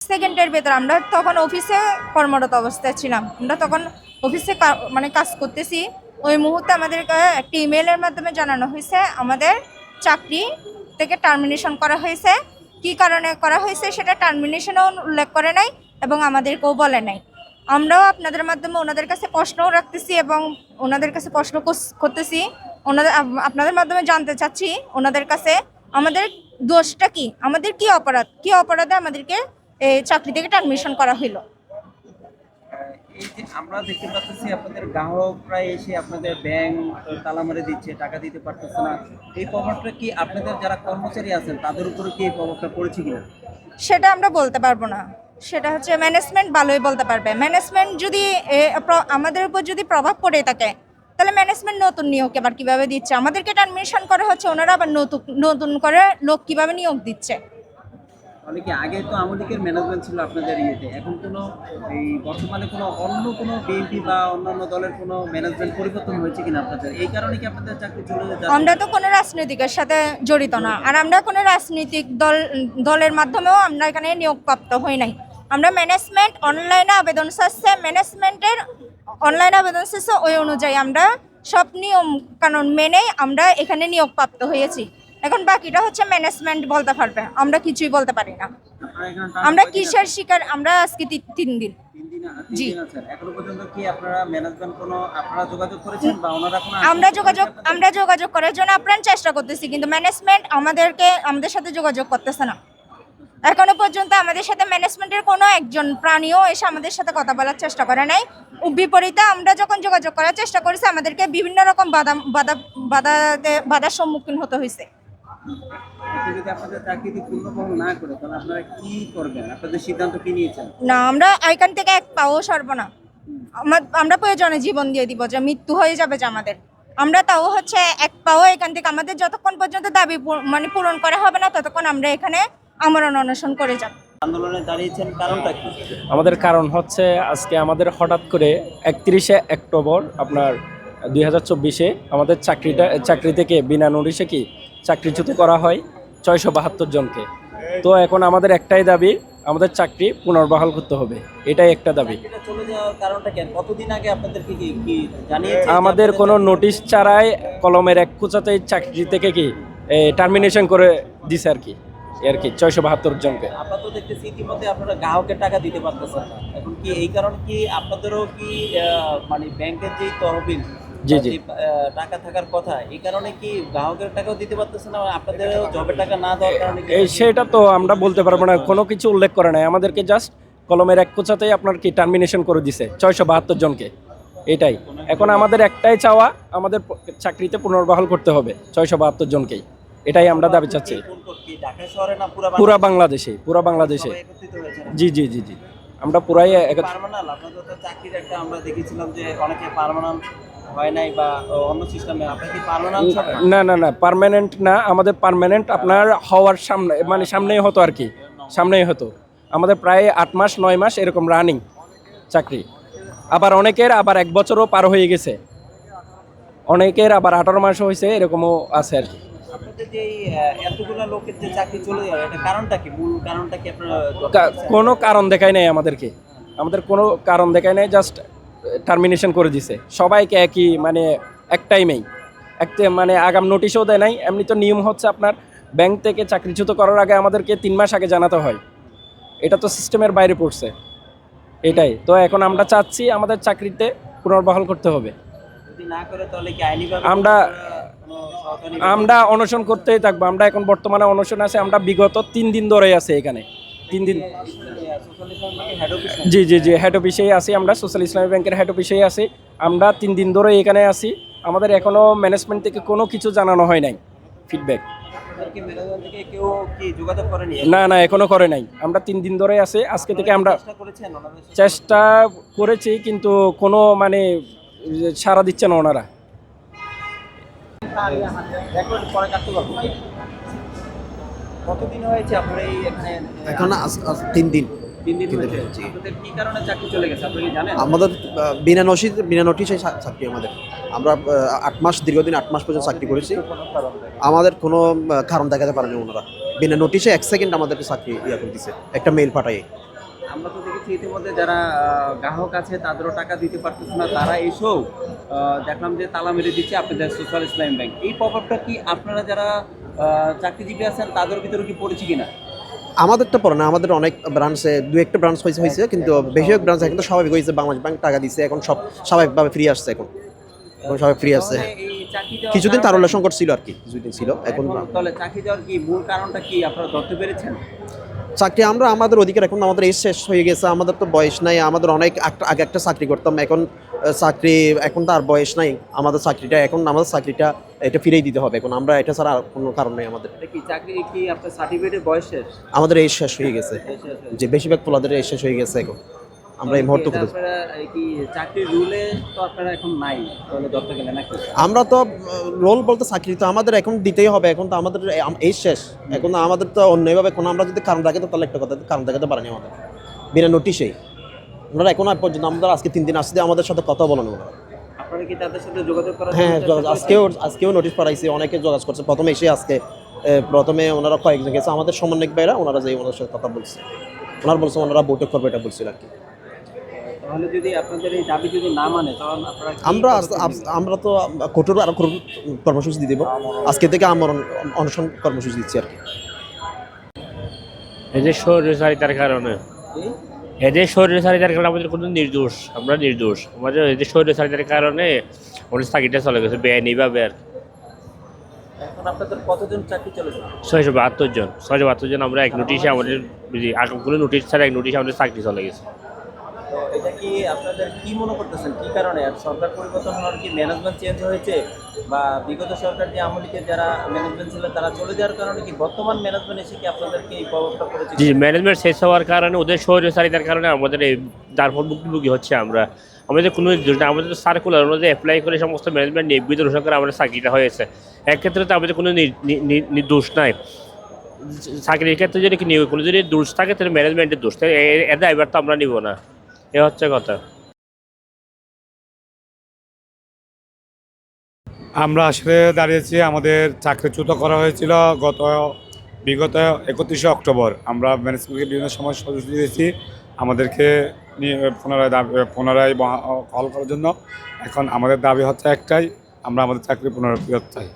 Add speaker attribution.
Speaker 1: সেকেন্ডের ভেতর আমরা তখন অফিসে কর্মরত অবস্থায় ছিলাম। আমরা তখন অফিসে মানে কাজ করতেছি। ওই মুহূর্তে আমাদেরকে একটি ইমেলের মাধ্যমে জানানো হয়েছে, আমাদের চাকরি থেকে টার্মিনেশন করা হয়েছে। কি কারণে করা হয়েছে সেটা টার্মিনেশনও উল্লেখ করে নাই এবং আমাদেরকেও বলে নাই। আমরাও আপনাদের মাধ্যমে ওনাদের কাছে প্রশ্নও রাখতেছি এবং ওনাদের কাছে প্রশ্ন করতেছি। ওনাদের আপনাদের মাধ্যমে জানতে চাচ্ছি, ওনাদের কাছে আমাদের দোষটা কি? আমাদের কি অপরাধ? কি অপরাধে আমাদেরকে এই চাকরি থেকে টার্মিনেশন করা
Speaker 2: যে আমরা দেখতে পাচ্ছি আপনাদের গ্রাহকরা এসে আপনাদের ব্যাংক তালা মারে দিচ্ছে টাকা দিতে পারতেছে না। এই প্রভাবটা কি আপনাদের যারা কর্মচারী আছেন তাদের উপরে কি এই প্রভাবটা পড়েছে কিনা?
Speaker 1: সেটা আমরা বলতে পারব না। সেটা হচ্ছে ম্যানেজমেন্ট ভালোই বলতে পারবে। ম্যানেজমেন্ট যদি আমাদের উপর যদি প্রভাব পড়ে থাকে তাহলে ম্যানেজমেন্ট নতুন নিয়োগ এবার কীভাবে দিচ্ছে? আমাদেরকে টার্মিনেশন করা হচ্ছে ওনারা আবার নতুন নতুন করে লোক কীভাবে নিয়োগ দিচ্ছে?
Speaker 2: তাহলে কি আগে তো আমলিকের ম্যানেজমেন্ট ছিল আপনাদের ইয়েতে। এখন কোনো এই বর্তমানে কোনো অন্য কোনো বিএনপি বা অন্যান্য দলের কোনো ম্যানেজমেন্ট পরিবর্তন হয়েছে কিনা আপনাদের? এই কারণে কি আপনাদের চাকরি চলে যাচ্ছে?
Speaker 1: আমরা তো কোনো রাজনৈতিকের সাথে জড়িত না। আর আমরা কোনো রাজনৈতিক দল, দলের মাধ্যমেও আমরা এখানে নিয়োগপ্রাপ্ত হই নাই। আমরা ম্যানেজমেন্ট অনলাইনে আবেদন চাচ্ছে ম্যানেজমেন্টের অনলাইন আবেদন চাচ্ছে ওই অনুযায়ী আমরা সব নিয়ম কানুন মেনেই আমরা এখানে নিয়োগপ্রাপ্ত হয়েছি। এখন বাকিটা হচ্ছে ম্যানেজমেন্ট বলতে পারবে। আমরা কিছুই বলতে পারি না। আমরা কিসের শিকার? আমরা আজকে তিন দিন। জি।
Speaker 2: যোগাযোগ
Speaker 1: আমরা যোগাযোগ আমরা যোগাযোগ করার জন্য আপ্রাণ চেষ্টা করতেছি কিন্তু ম্যানেজমেন্ট আমাদেরকে আমাদের সাথে যোগাযোগ করতেছে না। এখনও পর্যন্ত আমাদের সাথে ম্যানেজমেন্টের কোনো একজন প্রাণীও এসে আমাদের সাথে কথা বলার চেষ্টা করে নাই। বিপরীতে আমরা যখন যোগাযোগ করার চেষ্টা করেছি আমাদেরকে বিভিন্ন রকম বাধা বাধা বাধা বাধার সম্মুখীন হতে হয়েছে।
Speaker 2: যদি আপনাদের চাকরিতে পূর্ণবহল না করে তাহলে আপনারা কি করবেন? আপনাদের সিদ্ধান্ত কি নিয়েছেন?
Speaker 1: না আমরা এখান থেকে এক পাও সরব না। আমরা প্রয়োজনে জীবন দিয়ে দিব যে মৃত্যু হয়ে যাবে যে আমাদের। আমরা তাও হচ্ছে এক পাও এখান থেকে আমাদের যতক্ষণ পর্যন্ত দাবি মানে পূরণ করা হবে না ততক্ষণ আমরা এখানে আমরণ অনশন করে যাব।
Speaker 2: আন্দোলনে দাঁড়িয়েছেন কারণটা কি?
Speaker 3: আমাদের কারণ হচ্ছে আজকে আমাদের হঠাৎ করে একত্রিশে অক্টোবর আপনার দুই হাজার চব্বিশে আমাদের চাকরিটা চাকরি থেকে বিনা নোটিশে কি চাকরিচ্যুত করা হয় ছয়শো বাহাত্তর জনকে। তো এখন আমাদের একটাই দাবি আমাদের চাকরি পুনর্বহাল করতে হবে। এটাই একটা দাবি। আমাদের কোনো নোটিশ ছাড়াই কলমের এক কুচাতেই চাকরি থেকে কি টার্মিনেশন করে দিছে আর কি আর কি ছয়শো বাহাত্তর জনকে।
Speaker 2: আমরা তো দেখতেছি ইতিমধ্যে আপনারা গ্রাহকের টাকা দিতে পারতেছেন এখন কি এই কারণে কি আপনাদেরও কি মানে ব্যাংকের যে তহবিল
Speaker 3: জি, জি।
Speaker 2: টাকা থাকার কথা এই কারণে কি গ্রাহকের টাকাও দিতে পারতেছেন না আপনাদেরও জবের টাকা না দেওয়ার কারণে
Speaker 3: সেটা তো আমরা বলতে পারব না কোনো কিছু উল্লেখ করে নাই। আমাদেরকে জাস্ট কলমের এক কোচাতেই আপনার কি টার্মিনেশন করে দিছে ছয়শো বাহাত্তর জনকে। এটাই। এখন আমাদের একটাই চাওয়া আমাদের চাকরিতে পুনর্বহাল করতে হবে ছয়শো বাহাত্তর জনকেই। এটাই আমরা দাবি চাচ্ছি।
Speaker 2: পুরা
Speaker 3: বাংলাদেশে? পুরা বাংলাদেশে। জি জি জি জি। আমরা পুরাই
Speaker 2: আপনাদের চাকরির একটা আমরা দেখেছিলাম যে অনেকে পার্মানেন্ট হয় নাই বা অন্য সিস্টেমে আপনি কি পার্মানেন্ট
Speaker 3: না না না পার্মানেন্ট না আমাদের পার্মানেন্ট আপনার হওয়ার সামনে মানে সামনেই হতো আর কি সামনেই হতো। আমাদের প্রায় আট মাস নয় মাস এরকম রানিং চাকরি। আবার অনেকের আবার এক বছরও পার হয়ে গেছে। অনেকের আবার আঠারো মাস হয়েছে এরকমও আছে আর কি।
Speaker 2: আপনাদের যে এই, আহ, এতগুলো লোকের যে চাকরি চলে যাবে এটা কারণটা কি? মূল কারণটা কি আপনারা
Speaker 3: কা- কোনো কারণ দেখায় নাই আমাদেরকে। আমাদের কোনো কারণ দেখায় নাই জাস্ট টার্মিনেশন করে দিছে। সবাইকে একই মানে এক টাইমেই একটা মানে আগাম নোটিশও দেয় নাই। এমনি তো নিয়ম হচ্ছে আপনার ব্যাংক থেকে চাকরিচ্যুত করার আগে আমাদেরকে তিন মাস আগে জানাতে হয়। এটা তো সিস্টেমের বাইরে পড়ছে। এটাই। তো এখন আমরা চাচ্ছি আমাদের চাকরিতে পুনর্বহাল করতে হবে। আমরা- আমরা অনশন করতেই থাকব। আমরা এখন বর্তমানে অনশন আছে। আমরা বিগত তিন দিন ধরেই আছি এখানে। তিন দিন। জি জি জি হেড অফিসেই আছি আমরা সোশ্যাল ইসলামী ব্যাংকের হেড অফিসেই আছি। আমরা তিন দিন ধরে এখানে আছি। আমাদের এখনও ম্যানেজমেন্ট থেকে কোনো কিছু জানানো হয় নাই ফিডব্যাক না না এখনও করে নাই। আমরা তিন দিন ধরে আছি। আজকে থেকে আমরা
Speaker 2: চেষ্টা
Speaker 3: করেছি কিন্তু কোনো মানে সাড়া দিচ্ছে না ওনারা।
Speaker 2: কতদিন হয়েছে আপনার এই এখানে
Speaker 4: এখন তিন দিন। আমাদের বিনা নসি বিনা নোটিশে চাকরি আমাদের। আমরা আট মাস দীর্ঘদিন আট মাস পর্যন্ত চাকরি করেছি। আমাদের কোনো কারণ দেখাতে পারেনি ওনারা। বিনা নোটিশে এক সেকেন্ড আমাদেরকে চাকরি ইয়ে করে দিছে একটা মেল পাঠাই
Speaker 2: আমরা তো দেখেছি ইতিমধ্যে যারা গ্রাহক আছে তাদেরও টাকা দিতে পারতেছে না। তারা এসেও দেখলাম যে তালা মেরে দিচ্ছে আপনাদের সোশ্যাল ইসলাম ব্যাংক এই প্রভাবটা কি আপনারা যারা চাকরিজীবী আছেন তাদের ভিতরে কি পড়েছে কিনা?
Speaker 4: আমাদেরটা পড়ে না আমাদের অনেক ব্রাঞ্চে দু একটা ব্রাঞ্চ হয়েছে হয়েছে কিন্তু বেশিরভাগ ব্রাঞ্চ এখন তো স্বাভাবিক হয়েছে বাংলাদেশ ব্যাংক টাকা দিচ্ছে এখন সব স্বাভাবিকভাবে ফ্রি আসছে এখন। এখন সবাই ফ্রি আসছে। কিছুদিন তারল্য সংকট ছিল আর কি কিছুদিন ছিল এখন
Speaker 2: এখন তাহলে চাকরি দেওয়ার কি মূল কারণটা কি আপনারা ধরতে পেরেছেন?
Speaker 4: চাকরি আমরা আমাদের অধিকার এখন আমাদের এই শেষ হয়ে গেছে আমাদের তো বয়স নাই আমাদের অনেক আগে একটা চাকরি করতাম এখন চাকরি এখন তো আর বয়স নাই আমাদের চাকরিটা এখন আমাদের চাকরিটা এটা ফিরেই দিতে হবে এখন আমরা এটা ছাড়া আর কোনো কারণ নেই আমাদের।
Speaker 2: এটা কি চাকরি কি আপনার সার্টিফিকেটের বয়স শেষ?
Speaker 4: আমাদের এই শেষ হয়ে গেছে। যে বেশিরভাগ পোলাদের এই শেষ হয়ে গেছে এখন। আমরা এই মুহূর্তে আমরা তো রোল বলতে চাকরি তো আমাদের এখন দিতেই হবে এখন তো আমাদের এই শেষ। এখন আমাদের তো অন্যভাবে কোনো আমরা যদি কারণ তাহলে একটা কথা কারণ দেখাতে পারেনি আমাদের। বিনা নোটিশেই ওনারা এখন আর পর্যন্ত আমাদের আজকে তিন দিন আসছে আমাদের সাথে কথা বলেন ওনারা হ্যাঁ? আজকেও আজকেও নোটিশ পাঠাইছি অনেকে যোগাযোগ করছে। প্রথমে এসে আজকে প্রথমে ওনারা কয়েকজন গেছে আমাদের সমন্বয়ক ভাইরা ওনারা যে ওনার সাথে কথা বলছে। ওনারা বলছে ওনারা বৈঠক করবে এটা বলছিল আর কি।
Speaker 2: তাহলে যদি আপনাদের এই দাবি যদি না মানে তখন আপনারা
Speaker 4: আমরা আমরা তো কঠোর আরও কঠোর কর্মসূচি দিয়ে দেবো আজকে থেকে আমরা অনশন কর্মসূচি দিচ্ছি আর কি।
Speaker 5: এদের স্বৈরচারিতার কারণে।
Speaker 2: এই?
Speaker 5: এদের স্বৈরচারিতার কারণে আমাদের কোনো নির্দোষ আমরা নির্দোষ। আমাদের এদের স্বৈরচারিতার কারণে আমাদের চাকরিটা চলে গেছে বেআইনিভাবে আর কি।
Speaker 2: এখন আপনাদের কতজন চাকরি চলেছে
Speaker 5: ছয়শো বাহাত্তর জন ছয়শো বাহাত্তর জন আমরা এক নোটিশে আমাদের কোনো নোটিশ ছাড়া এক নোটিশে আমাদের চাকরি চলে গেছে।
Speaker 2: এটা কি আপনাদের কি মনে করতেছেন? কি কারণে? আর সরকার পরিবর্তন হওয়ার কি ম্যানেজমেন্ট চেঞ্জ হয়েছে? বা বিগত সরকার যে আমলিকে যারা ম্যানেজমেন্ট ছিল তারা চলে যাওয়ার কারণে কি বর্তমান ম্যানেজমেন্ট এসে কি আপনাদেরকে এই প্রভাবটা করেছে
Speaker 5: জি ম্যানেজমেন্ট শেষ হওয়ার কারণে ওদের স্বৈরচারিতার কারণে আমাদের এই যার ফল ভুক্তভোগী হচ্ছে আমরা। আমাদের কোনো নির্দোষ। আমাদের সার্কুলার অনুযায়ী অ্যাপ্লাই করে সমস্ত ম্যানেজমেন্ট নির্বিধ ঘোষণা করে আমাদের চাকরিটা হয়েছে। একক্ষেত্রে তো আমাদের কোনো নির- নি- নি- নি- দোষ নাই। চাকরির ক্ষেত্রে যদি নিয়োগ কোনো যদি দোষ থাকে তাহলে ম্যানেজমেন্টের দোষ। এ- এর এবার তো আমরা নিব না। এ হচ্ছে কথা।
Speaker 6: আমরা আসলে দাঁড়িয়েছি, আমাদের চাকরিচ্যুত করা হয়েছিল গত বিগত একত্রিশে অক্টোবর। আমরা ম্যানেজমেন্টকে বিভিন্ন সময় সদস্য দিয়েছি, আমাদেরকে নিয়ে পুনরায় দাবি, পুনরায় কল করার জন্য। এখন আমাদের দাবি হচ্ছে একটাই, আমরা আমাদের চাকরি পুনরায় চাই।